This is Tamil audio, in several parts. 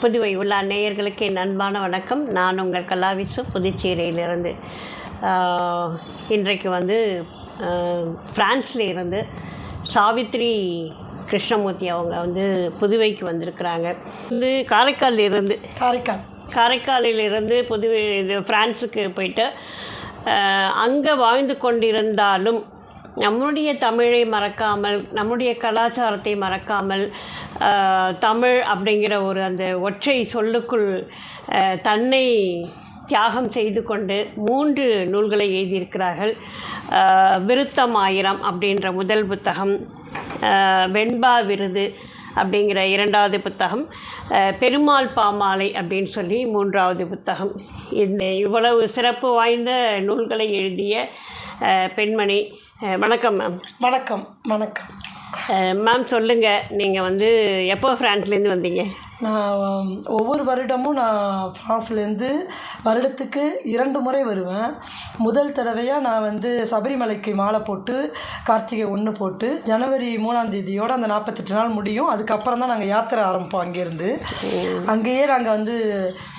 புதுவை உள்ள நேயர்களுக்கு என் அன்பான வணக்கம். நான் உங்கள் கலாவிசு புதுச்சேரியிலிருந்து. இன்றைக்கு வந்து ஆஹ், பிரான்ஸ்ல இருந்து சாவித்ரி கிருஷ்ணமூர்த்தி அவங்க வந்து புதுவைக்கு வந்திருக்கிறாங்க. வந்து காரைக்கால்ல இருந்து காரைக்கால். காரைக்காலிலிருந்து புதுவை இது பிரான்ஸுக்கு போயிட்டு அங்கே வாழ்ந்து கொண்டிருந்தாலும் நம்முடைய தமிழை மறக்காமல் நம்முடைய கலாச்சாரத்தை மறக்காமல் தமிழ் அப்படிங்கிற ஒரு அந்த ஒற்றை சொல்லுக்குள் தன்னை தியாகம் செய்து கொண்டு மூன்று நூல்களை எழுதியிருக்கிறார்கள். விருத்தம் ஆயிரம் அப்படின்ற முதல் புத்தகம் வெண்பா விருது அப்படிங்கிற இரண்டாவது புத்தகம் பெருமாள் பாமாலை அப்படின்னு சொல்லி மூன்றாவது புத்தகம். இந்த இவ்வளவு சிறப்பு வாய்ந்த நூல்களை எழுதிய பெண்மணி வணக்கம் மேம் வணக்கம் வணக்கம். மேம் சொல்லுங்கள் நீங்கள் வந்து எப்போ ஃப்ரான்ஸ்லேருந்து வந்தீங்க? நான் ஒவ்வொரு வருடமும் நான் ஃப்ரான்ஸ்லேருந்து வருடத்துக்கு இரண்டு முறை வருவேன். முதல் தடவையாக நான் வந்து சபரிமலைக்கு மாலை போட்டு கார்த்திகை ஒன்று போட்டு ஜனவரி மூணாம் தேதியோட அந்த நாற்பத்தெட்டு நாள் முடியும். அதுக்கப்புறம் தான் நாங்கள் யாத்திரை ஆரம்பிப்போம் அங்கேருந்து அங்கேயே நாங்கள் வந்து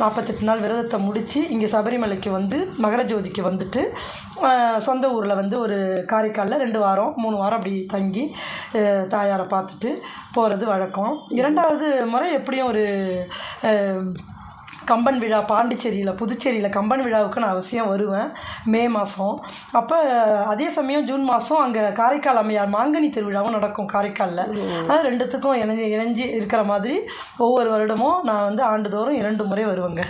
நாற்பத்தெட்டு நாள் விரதத்தை முடித்து இங்கே சபரிமலைக்கு வந்து மகர ஜோதிக்கு வந்துட்டு சொந்த ஊரில் வந்து ஒரு காரைக்காலில் ரெண்டு வாரம் மூணு வாரம் அப்படி தங்கி தாயாரை பார்த்துட்டு போகிறது வழக்கம். இரண்டாவது முறை எப்படியும் ஒரு கம்பன் விழா பாண்டிச்சேரியில் புதுச்சேரியில் கம்பன் விழாவுக்கு நான் அவசியம் வருவேன். மே மாதம் அப்போ அதே சமயம் ஜூன் மாதம் அங்கே காரைக்கால் அம்மையார் மாங்கனி திருவிழாவும் நடக்கும் காரைக்காலில். அது ரெண்டுத்துக்கும் இணைஞ்சு இணைஞ்சு இருக்கிற மாதிரி ஒவ்வொரு வருடமும் நான் வந்து ஆண்டுதோறும் இரண்டு முறை வருவேங்க.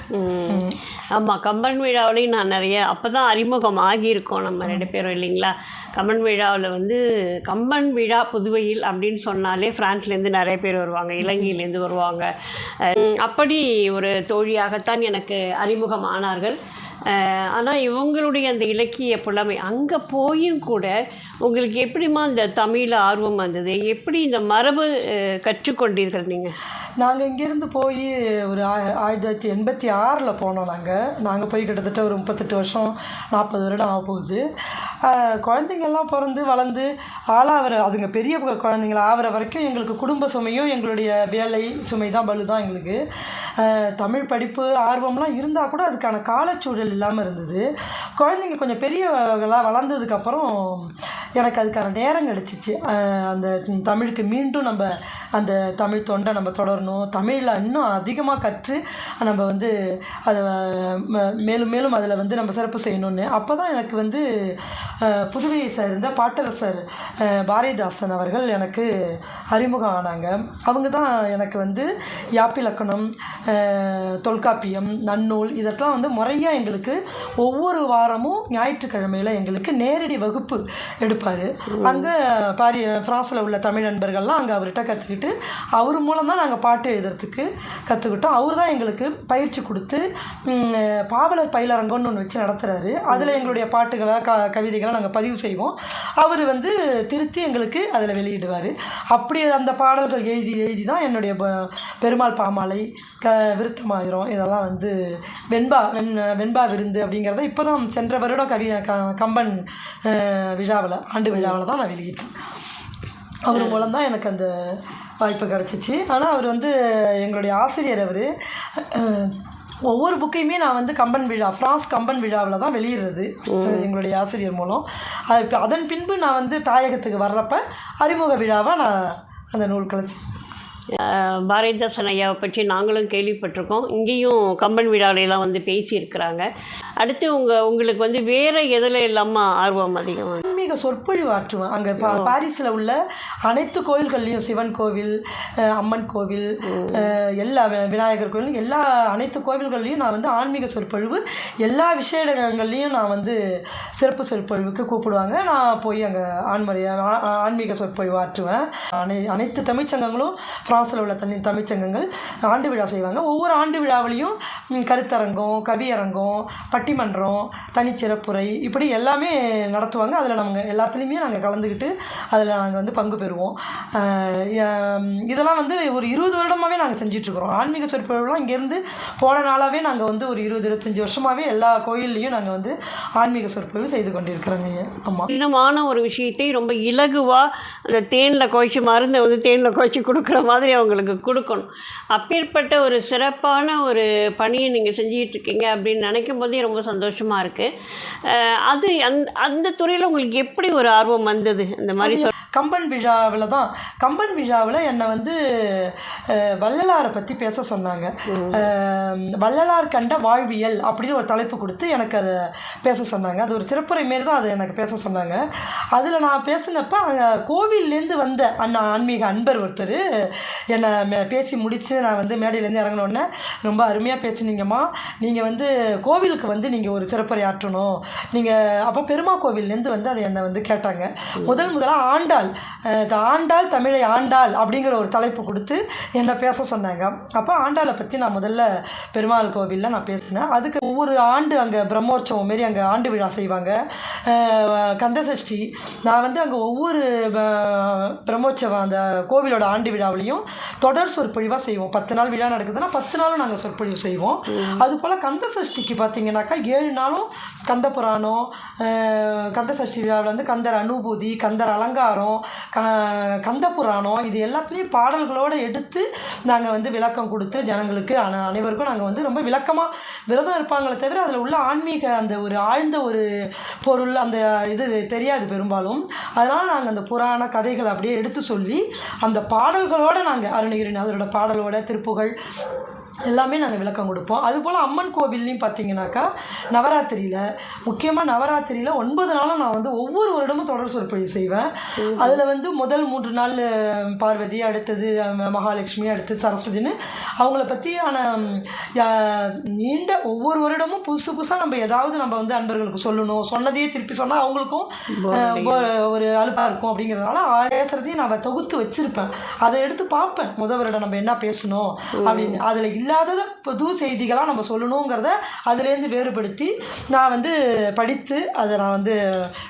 ஆமாம் கம்பன் விழாவிலையும் நான் நிறைய அப்போ தான் அறிமுகம் ஆகியிருக்கோம் நம்ம ரெண்டு பேரும் இல்லைங்களா? கம்பன் விழாவில் வந்து கம்பன் விழா புதுவையில் அப்படின்னு சொன்னாலே ஃப்ரான்ஸ்லேருந்து நிறைய பேர் வருவாங்க இலங்கையிலேருந்து வருவாங்க. அப்படி ஒரு தோழியாகத்தான் எனக்கு அறிமுகம் ஆனார்கள் ஆனால் இவங்களுடைய அந்த இலக்கிய புலமை அங்கே போயும் கூட உங்களுக்கு எப்படிம்மா இந்த தமிழில் ஆர்வம் வந்தது? எப்படி இந்த மரபு கற்றுக்கொண்டீர்கள் நீங்கள் நாங்கள் இங்கேருந்து போய் ஒரு ஆயிரத்தி தொள்ளாயிரத்தி எண்பத்தி ஆறில் போனோம் நாங்கள் நாங்கள் போய் கிட்டத்தட்ட ஒரு முப்பத்தெட்டு வருஷம் நாற்பது வருடம் ஆக போகுது குழந்தைங்கள்லாம் பிறந்து வளர்ந்து ஆளாகிற அதுங்க பெரிய கு- குழந்தைங்கள ஆகிற வரைக்கும் எங்களுக்கு குடும்ப சுமையும் எங்களுடைய வேலை சுமை தான் பலு தான் எங்களுக்கு. தமிழ் படிப்பு ஆர்வம்லாம் இருந்தால் கூட அதுக்கான காலச்சூழல் இல்லாமல் இருந்தது. குழந்தைங்க கொஞ்சம் பெரியவர்களாக வளர்ந்ததுக்கப்புறம் எனக்கு அதுக்கான நேரம் கிடச்சிச்சு. அந்த தமிழுக்கு மீண்டும் நம்ம அந்த தமிழ் தொண்டை நம்ம தொடரணும். தமிழில் இன்னும் அதிகமாக கற்று நம்ம வந்து அதை ம- மேலும் மேலும் அதில் வந்து நம்ம சிறப்பு செய்யணும்னு. அப்போ தான் எனக்கு வந்து புதுவையை சேர்ந்த பாட்டரசர் பாரதிதாசன் அவர்கள் எனக்கு அறிமுகம் ஆனாங்க. அவங்க தான் எனக்கு வந்து யாப்பிலக்கணம் தொல்காப்பியம் நன்னூல் இதெல்லாம் வந்து முறையாக எங்களுக்கு ஒவ்வொரு வாரமும் ஞாயிற்றுக்கிழமையில் எங்களுக்கு நேரடி வகுப்பு எடுப்பார் அங்கே பாரி ஃப்ரான்ஸில் உள்ள தமிழ் நண்பர்கள்லாம் அங்கே அவர்கிட்ட கற்றுக்கிட்டு அவர் மூலம் தான் நாங்கள் பாட்டு எழுதுறதுக்கு கற்றுக்கிட்டோம் அவர் தான் எங்களுக்கு பயிற்சி கொடுத்து பாவலர் பயிலரங்கம்னு ஒன்று வச்சு நடத்துகிறாரு அதில் எங்களுடைய பாட்டுகளை க கவிதைகளை நாங்கள் பதிவு செய்வோம். அவர் வந்து திருத்தி எங்களுக்கு அதில் வெளியிடுவார். அப்படி அந்த பாடல்கள் எழுதி எழுதி தான் என்னுடைய ப- பெருமாள் பாமாலை க விருத்தமாயிரம். இதெல்லாம் வந்து வெண்பா வெண் வெண்பா விருந்து அப்படிங்கிறத இப்போ தான் சென்ற வருடம் கவி க கம்பன் விழாவில். ஆண்டு விழாவில் தான் நான் வெளியிட்டேன். அவர் மூலம் தான் எனக்கு அந்த வாய்ப்பு கிடச்சிச்சு. ஆனால் அவர் வந்து எங்களுடைய ஆசிரியர் அவர். ஒவ்வொரு புக்கையுமே நான் வந்து கம்பன் விழா ஃப்ரான்ஸ் கம்பன் விழாவில் தான் வெளியிடுறது. எங்களுடைய ஆசிரியர் மூலம். அது இப்போ அதன் பின்பு நான் வந்து தாயகத்துக்கு வர்றப்ப அறிமுக விழாவாக நான் அந்த நூல்களை பாரதிதாசன் ஐயாவை பற்றி நாங்களும் கேள்விப்பட்டிருக்கோம். இங்கேயும் கம்பன் விழாவிலலாம் வந்து பேசியிருக்கிறாங்க. அடுத்து உங்கள் உங்களுக்கு வந்து வேறு எதில் இல்லாமல் ஆர்வம் அதிகம்? ஆன்மீக சொற்பொழிவு ஆற்றுவேன் அங்கே பா பாரிஸில் உள்ள அனைத்து கோயில்கள்லையும் சிவன் கோவில் அம்மன் கோவில் எல்லா விநாயகர் கோவில் எல்லா அனைத்து கோவில்கள்லையும் நான் வந்து ஆன்மீக சொற்பொழிவு எல்லா விஷயங்கள்லையும் நான் வந்து சிறப்பு சொற்பொழிவுக்கு கூப்பிடுவாங்க. நான் போய் அங்கே ஆன்மறையாக ஆன்மீக சொற்பொழிவு ஆற்றுவேன். அனை அனைத்து தமிழ்ச்சங்கங்களும் ஃப்ரான்ஸில் உள்ள தனி தமிழ்ச்சங்கங்கள் ஆண்டு விழா செய்வாங்க. ஒவ்வொரு ஆண்டு விழாவிலையும் கருத்தரங்கம் கவியரங்கம் பட்டிமன்றம் தனிச்சிறப்புரை இப்படி எல்லாமே நடத்துவாங்க. அதில் நாங்கள் எல்லாத்துலேயுமே நாங்கள் கலந்துக்கிட்டு அதில் நாங்கள் வந்து பங்கு பெறுவோம். இதெல்லாம் வந்து ஒரு இருபது வருடமாகவே நாங்கள் செஞ்சிட்ருக்குறோம். ஆன்மீக சொற்பொழிவுலாம் இங்கேருந்து போன நாளாகவே நாங்கள் வந்து ஒரு இருபது இருபத்தஞ்சி வருஷமாகவே எல்லா கோயில்லையும் நாங்கள் வந்து ஆன்மீக சொற்பொழிவு செய்து கொண்டிருக்கிறோங்க. ஆமாம் இன்னமான ஒரு விஷயத்தை ரொம்ப இலகுவாக அந்த தேனில் குறைச்சி மருந்தை வந்து தேனில் குறைச்சி கொடுக்குற மாதிரி அவங்களுக்கு கொடுக்கணும். அப்பேற்பட்ட ஒரு சிறப்பான ஒரு பணியை நீங்கள் செஞ்சிகிட்ருக்கீங்க இருக்கீங்க அப்படின்னு நினைக்கும் போதே ரொம்ப சந்தோஷமாக இருக்குது அது அந்த அந்த துறையில் உங்களுக்கு எப்படி ஒரு ஆர்வம் வந்தது? இந்த மாதிரி சொல் கம்பன் விழாவில் தான் கம்பன் விழாவில் என்னை வந்து வள்ளலாரை பற்றி பேச சொன்னாங்க. வள்ளலார் கண்ட வாழ்வியல் அப்படின்னு ஒரு தலைப்பு கொடுத்து எனக்கு அதை பேச சொன்னாங்க. அது ஒரு சிறப்புரை மாரி தான் அதை எனக்கு பேச சொன்னாங்க. அதில் நான் பேசினப்ப அங்கே கோவில்லேருந்து வந்த அண்ணா ஆன்மீக அன்பர் ஒருத்தர் என்னை பேசி முடித்து நான் வந்து மேடையிலேருந்து இறங்கினோடனே ரொம்ப அருமையாக பேசுனீங்கம்மா. நீங்கள் வந்து கோவிலுக்கு வந்து நீங்கள் ஒரு சிறப்புரை ஆற்றணும். நீங்கள் அப்போ பெருமா கோவில்லேருந்து வந்து அதை என்னை வந்து கேட்டாங்க. முதல் முதலாக ஆண்டாள் த- ஆண்டாள் தமிழை ஆண்டாள் அப்படிங்கிற ஒரு தலைப்பு கொடுத்து என்னை பேச சொன்னாங்க. அப்போ ஆண்டாளை பற்றி நான் முதல்ல பெருமாள் கோவிலில் நான் பேசினேன். அதுக்கு ஒவ்வொரு ஆண்டு அங்கே பிரம்மோற்சவம் மாரி அங்கே ஆண்டு விழா செய்வாங்க. கந்தசஷ்டி நான் வந்து அங்கே ஒவ்வொரு பிரம்மோற்சவம் அந்த கோவிலோட ஆண்டு விழாவிலையும் தொடர் சொற்பொழிவாக செய்வோம். பத்து நாள் விழா நடக்குதுன்னா பத்து நாளும் நாங்கள் சொற்பொழிவு செய்வோம். அது போல் கந்த சஷ்டிக்கு பார்த்தீங்கன்னாக்கா ஏழு நாளும் கந்த புராணம் அஹ், கந்த சஷ்டி விழாவில் வந்து கந்தர் அனுபூதி கந்தர் அலங்காரம் க கந்த புராணம் இது எல்லாத்துலேயும் பாடல்களோடு எடுத்து நாங்கள் வந்து விளக்கம் கொடுத்து ஜனங்களுக்கு அனைவருக்கும் நாங்கள் வந்து ரொம்ப விளக்கமாக விரதம் இருப்பாங்களே தவிர அதில் உள்ள ஆன்மீக அந்த ஒரு ஆழ்ந்த ஒரு பொருள் அந்த இது தெரியாது பெரும்பாலும். அதனால் நாங்கள் அந்த புராண கதைகளை அப்படியே எடுத்து சொல்லி அந்த பாடல்களோடு நாங்கள் அருணகிரிநாதரோட பாடலோட திருப்புகழ் எல்லாமே நாங்கள் விளக்கம் கொடுப்போம். அதுபோல் அம்மன் கோவில்லையும் பார்த்தீங்கன்னாக்கா நவராத்திரியில் முக்கியமாக நவராத்திரியில் ஒன்பது நாளும் நான் வந்து ஒவ்வொரு வருடமும் தொடர் சொற்பொழிவு செய்வேன். அதில் வந்து முதல் மூன்று நாள் பார்வதி அடுத்தது மகாலட்சுமி அடுத்தது சரஸ்வதின்னு அவங்கள பற்றியான நீண்ட ஒவ்வொரு வருடமும் புதுசு புதுசாக நம்ம ஏதாவது நம்ம வந்து அன்பர்களுக்கு சொல்லணும். சொன்னதையே திருப்பி சொன்னால் அவங்களுக்கும் ஒரு அலுப்பாக இருக்கும் அப்படிங்கிறதுனால பேசுறதையும் நான் தொகுத்து வச்சிருப்பேன். அதை எடுத்து பார்ப்பேன். முத வருடம் நம்ம என்ன பேசணும் அப்படின்னு. அதில் இல்லாததை புது செய்திகளாக நம்ம சொல்லணுங்கிறத அதுலேருந்து வேறுபடுத்தி நான் வந்து படித்து அதை நான் வந்து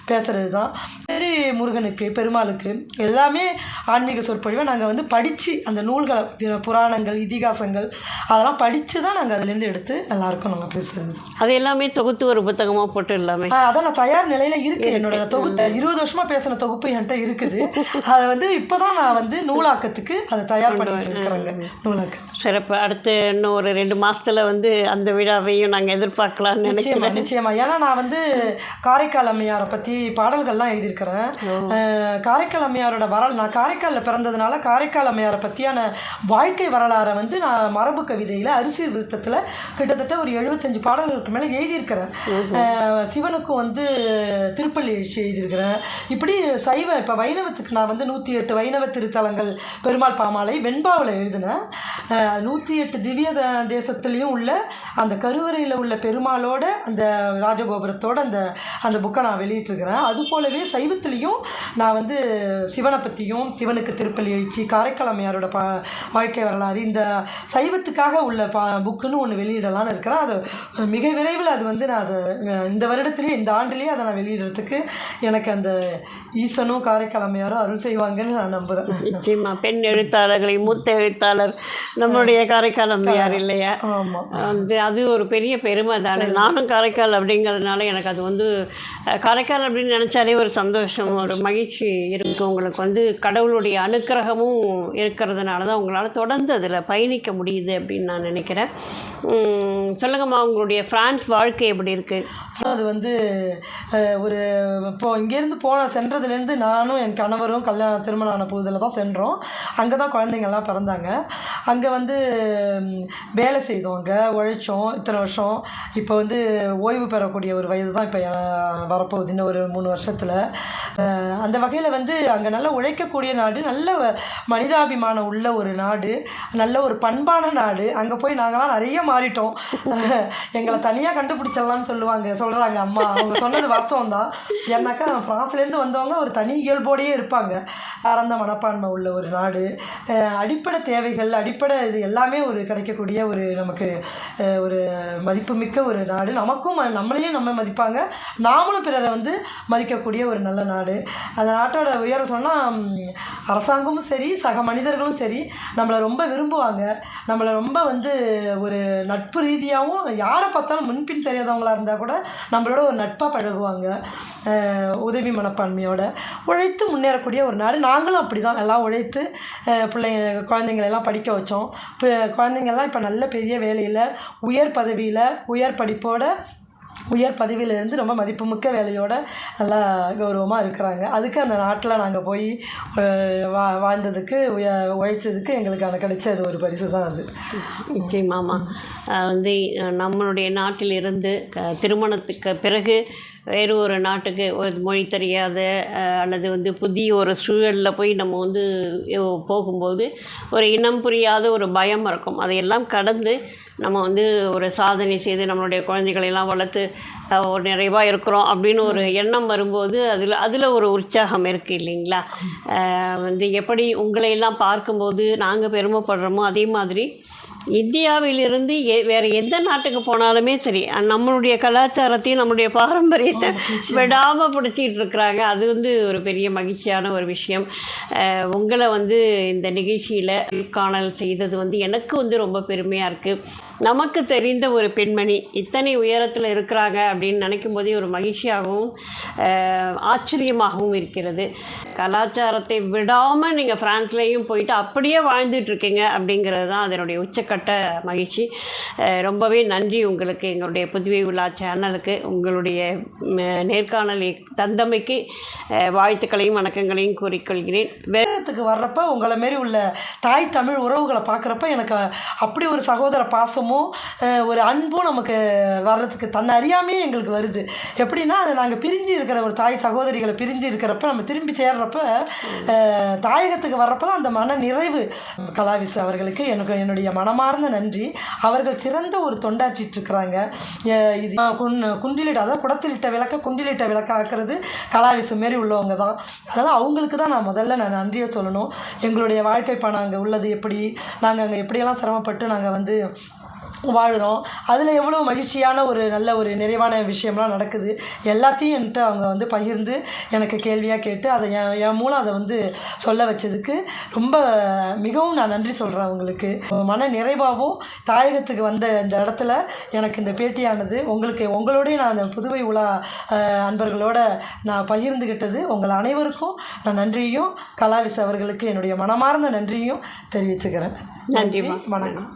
பேசுறது தான் சரி முருகனுக்கு பெருமாளுக்கு எல்லாமே ஆன்மீக சொற்பொழிவை நாங்கள் வந்து படித்து அந்த நூல்களை புராணங்கள் இதிகாசங்கள் அதெல்லாம் படித்து தான் நாங்கள் அதுலேருந்து எடுத்து எல்லாருக்கும் நாங்கள் பேசுறது. அது எல்லாமே தொகுத்து ஒரு புத்தகமாக போட்டு எல்லாமே. அதான் நான் தயார் நிலையில இருக்கு. என்னோட தொகுப்பு இருபது வருஷமா பேசின தொகுப்பு என்கிட்ட இருக்குது. அதை வந்து இப்போதான் நான் வந்து நூலாக்கத்துக்கு அதை தயார் பண்ணிட்டு இருக்கிறேங்க. நூலாக்கம் சிறப்பு. அடுத்து இன்னும் ஒரு ரெண்டு மாசத்துல வந்து அந்த விழாவையும் நாங்கள் எதிர்பார்க்கலாம்னு நிச்சயமா நினைக்கிறேன். நிச்சயமா. ஏன்னா நான் வந்து காரைக்கால் அம்மையாரை பற்றி பாடல்கள்லாம் எழுதியிருக்கிறேன். காரைக்கால் அம்மையாரோட வரல் நான் காரைக்காலில் பிறந்ததுனால காரைக்கால் அம்மையாரை பற்றியான வாழ்க்கை வரலாறை வந்து நான் மரபு கவிதையில் அரிசி விருத்தத்தில் கிட்டத்தட்ட ஒரு எழுபத்தஞ்சு பாடல்களுக்கு மேலே எழுதியிருக்கிறேன். சிவனுக்கும் வந்து திருப்பள்ளி எழுதியிருக்கிறேன். இப்படி சைவ இப்போ வைணவத்துக்கு நான் வந்து நூற்றி எட்டு வைணவ திருத்தலங்கள் பெருமாள் பாமாலை வெண்பாவில் எழுதினேன். நூற்றி எட்டு திவ்ய தேசத்துலேயும் உள்ள அந்த கருவறையில் உள்ள பெருமாளோட அந்த ராஜகோபுரத்தோட அந்த அந்த புக்கை நான் வெளியிட்டிருக்கிறேன். அது போலவே சைவத்துலேயும் நான் வந்து சிவனை பற்றியும் சிவனுக்கு திருப்பலி எழுச்சி காரைக்காலமையாரோட பா வாழ்க்கை வரலாறு இந்த சைவத்துக்காக உள்ள பா புக்குன்னு ஒன்று வெளியிடலான்னு இருக்கிறேன். அது மிக விரைவில் அது வந்து நான் அதை இந்த வருடத்துலேயே இந்த ஆண்டுலேயே அதை நான் வெளியிடுறதுக்கு எனக்கு அந்த ஈசனும் காரைக்காலமையாரும் அருள் செய்வாங்கன்னு நான் நம்புகிறேன் நிச்சயமாக பெண் எழுத்தாளர்களை மூத்த எழுத்தாளர் நம்மளுடைய காரைக்கால் அம்மையார் இல்லையா? வந்து அது ஒரு பெரிய பெருமை தானே. நானும் காரைக்கால் அப்படிங்கிறதுனால எனக்கு அது வந்து காரைக்கால் அப்படின்னு நினச்சாலே ஒரு சந்தோஷம் ஒரு மகிழ்ச்சி இருக்குது உங்களுக்கு வந்து கடவுளுடைய அனுக்கிரகமும் இருக்கிறதுனால தான் உங்களால் தொடர்ந்து அதில் பயணிக்க முடியுது அப்படின்னு நான் நினைக்கிறேன். சொல்லுங்கம்மா உங்களுடைய ஃப்ரான்ஸ் வாழ்க்கை எப்படி இருக்குது அது வந்து ஒரு இப்போ இங்கேருந்து போன சென்றதுலேருந்து நானும் என் கணவரும் கல்யாணம் திருமணம் ஆன புதுதில் தான் சென்றோம். அங்கே தான் குழந்தைங்கள்லாம் பிறந்தாங்க. அங்கே வந்து வேலை செய்தோம் அங்கே. உழைச்சோம். இத்தனை வருஷம். இப்போ வந்து ஓய்வு பெறக்கூடிய ஒரு வயது தான் இப்போ வரப்போகுது இன்னும் ஒரு மூணு வருஷத்தில். அந்த வகையில் வந்து அங்கே நல்லா உழைக்கக்கூடிய நாடு நல்ல மனிதாபிமானம் உள்ள ஒரு நாடு நல்ல ஒரு பண்பான நாடு. அங்கே போய் நாங்களாம் நிறைய மாறிட்டோம். எங்களை தனியாக கண்டுபிடிச்சிடலாம்னு சொல்லுவாங்க. சொல்கிறாங்க அம்மா அவங்க சொன்னது வாஸ்தவம் தான் ஏன்னாக்கா ஃப்ரான்ஸ்லேருந்து வந்தவங்க ஒரு தனி இயல்போடையே இருப்பாங்க. பரந்த மனப்பான்மை உள்ள ஒரு நாடு. அடிப்படை தேவைகள் அடிப்படை இது எல்லாமே ஒரு கிடைக்கக்கூடிய ஒரு நமக்கு ஒரு ஒரு மதிப்புமிக்க ஒரு நாடு. நமக்கும் ம- நம்மளையும் நம்ம மதிப்பாங்க. நாமளும் பிறரை வந்து மதிக்கக்கூடிய ஒரு நல்ல நாடு. அந்த நாட்டோட உயரம் சொன்னால் அரசாங்கமும் சரி சக மனிதர்களும் சரி நம்மளை ரொம்ப விரும்புவாங்க. நம்மளை ரொம்ப வந்து ஒரு நட்பு ரீதியாகவும் யாரை பார்த்தாலும் முன்பின் தெரியாதவங்களா இருந்தால் கூட நம்மளோட ஒரு நட்பாக பழகுவாங்க. உதவி மனப்பான்மையோட உழைத்து முன்னேறக்கூடிய ஒரு நாடு. நாங்களும் அப்படி தான் எல்லாம் உழைத்து பிள்ளைங்க குழந்தைங்களெல்லாம் படிக்க வச்சோம். இப்போ குழந்தைங்கள்லாம் இப்போ நல்ல பெரிய வேலையில் உயர் பதவியில் உயர் படிப்போட உயர் பதவியிலேருந்து ரொம்ப மதிப்புமிக்க வேலையோட நல்லா கௌரவமாக இருக்கிறாங்க. அதுக்கு அந்த நாட்டில் நாங்கள் போய் வா வாழ்ந்ததுக்கு உய உழைச்சதுக்கு எங்களுக்கான கிடைச்சது ஒரு பரிசு தான் அது நிச்சயமாமா வந்து நம்மளுடைய நாட்டிலிருந்து க- திருமணத்துக்கு பிறகு வேறு ஒரு நாட்டுக்கு ஒரு மொழி தெரியாத அல்லது வந்து புதிய ஒரு சூழலில் போய் நம்ம வந்து போகும்போது ஒரு இனம் புரியாத ஒரு பயம் இருக்கும். அதையெல்லாம் கடந்து நம்ம வந்து ஒரு சாதனை செய்து நம்மளுடைய குழந்தைகளெல்லாம் வளர்த்து ஒரு நிறைவாக இருக்கிறோம் அப்படின்னு ஒரு எண்ணம் வரும்போது அதில் அதில் ஒரு உற்சாகம் இருக்குது இல்லைங்களா? வந்து எப்படி உங்களையெல்லாம் பார்க்கும்போது நாங்கள் பெருமைப்படுறோமோ அதே மாதிரி இந்தியாவிலிருந்து எ வேறு எந்த நாட்டுக்கு போனாலுமே சரி நம்மளுடைய கலாச்சாரத்தையும் நம்மளுடைய பாரம்பரியத்தை விடாமல் பிடிச்சிட்டு இருக்கிறாங்க. அது வந்து ஒரு பெரிய மகிழ்ச்சியான ஒரு விஷயம். உங்களை வந்து இந்த நிகழ்ச்சியில் காணல் செய்தது வந்து எனக்கு வந்து ரொம்ப பெருமையாக இருக்குது நமக்கு தெரிந்த ஒரு பெண்மணி இத்தனை உயரத்தில் இருக்கிறாங்க அப்படின்னு நினைக்கும் போதே ஒரு மகிழ்ச்சியாகவும் ஆச்சரியமாகவும் இருக்கிறது. கலாச்சாரத்தை விடாமல் நீங்கள் ஃப்ரான்ஸ்லேயும் போயிட்டு அப்படியே வாழ்ந்துட்டு இருக்கீங்க அப்படிங்கிறது தான் அதனுடைய உச்சக்கட்ட மகிழ்ச்சி. ரொம்பவே நன்றி உங்களுக்கு எங்களுடைய புதுவை விழா சேனலுக்கு உங்களுடைய ம், நேர்காணலை தந்தமைக்கு வாழ்த்துக்களையும் வணக்கங்களையும் கூறிக்கொள்கிறேன். வேதத்துக்கு வர்றப்ப உங்களை மாரி உள்ள தாய் தமிழ் உறவுகளை பார்க்குறப்ப எனக்கு அப்படி ஒரு சகோதர பாசமும் ஒரு அன்பும் நமக்கு வர்றதுக்கு தன்னை அறியாமையே எங்களுக்கு வருது. எப்படின்னா அது நாங்கள் பிரிஞ்சு இருக்கிற ஒரு தாய் சகோதரிகளை பிரிஞ்சு இருக்கிறப்ப நம்ம திரும்பி சேர்றப்ப தாயகத்துக்கு வர்றப்ப தான் அந்த மன நிறைவு. கலாவிஸ் அவர்களுக்கு எனக்கு என்னுடைய மனமார்ந்த நன்றி. அவர்கள் சிறந்த ஒரு தொண்டாற்றிட்டு இருக்கிறாங்க இது குண்டிலிட்ட அதாவது குடத்திலிட்ட விளக்க குண்டிலிட்ட விளக்க ஆக்குறது கலாவிசம் மாரி உள்ளவங்க தான். அதனால் அவங்களுக்கு தான் நான் முதல்ல நான் நன்றியை சொல்லணும். எங்களுடைய வாழ்க்கை பணம் அங்கே உள்ளது எப்படி? நாங்கள் அங்கே எப்படியெல்லாம் சிரமப்பட்டு நாங்கள் வந்து வாழுறோம். அதில் எவ்வளோ மகிழ்ச்சியான ஒரு நல்ல ஒரு நிறைவான விஷயம்லாம் நடக்குது. எல்லாத்தையும் என்கிட்ட அவங்க வந்து பகிர்ந்து எனக்கு கேள்வியாக கேட்டு அதை என் என் மூலம் அதை வந்து சொல்ல வச்சதுக்கு ரொம்ப மிகவும் நான் நன்றி சொல்கிறேன் அவங்களுக்கு. மன நிறைவாகவும் தாயகத்துக்கு வந்த இந்த இடத்துல எனக்கு இந்த பேட்டியானது. உங்களுக்கு உங்களோடய நான் அந்த புதுவை உலா அன்பர்களோட நான் பகிர்ந்துக்கிட்டது உங்கள் அனைவருக்கும் நான் நன்றியும் கலாவிஸ் அவர்களுக்கு என்னுடைய மனமார்ந்த நன்றியும் தெரிவிச்சுக்கிறேன். நன்றிம்மா. வணக்கம்.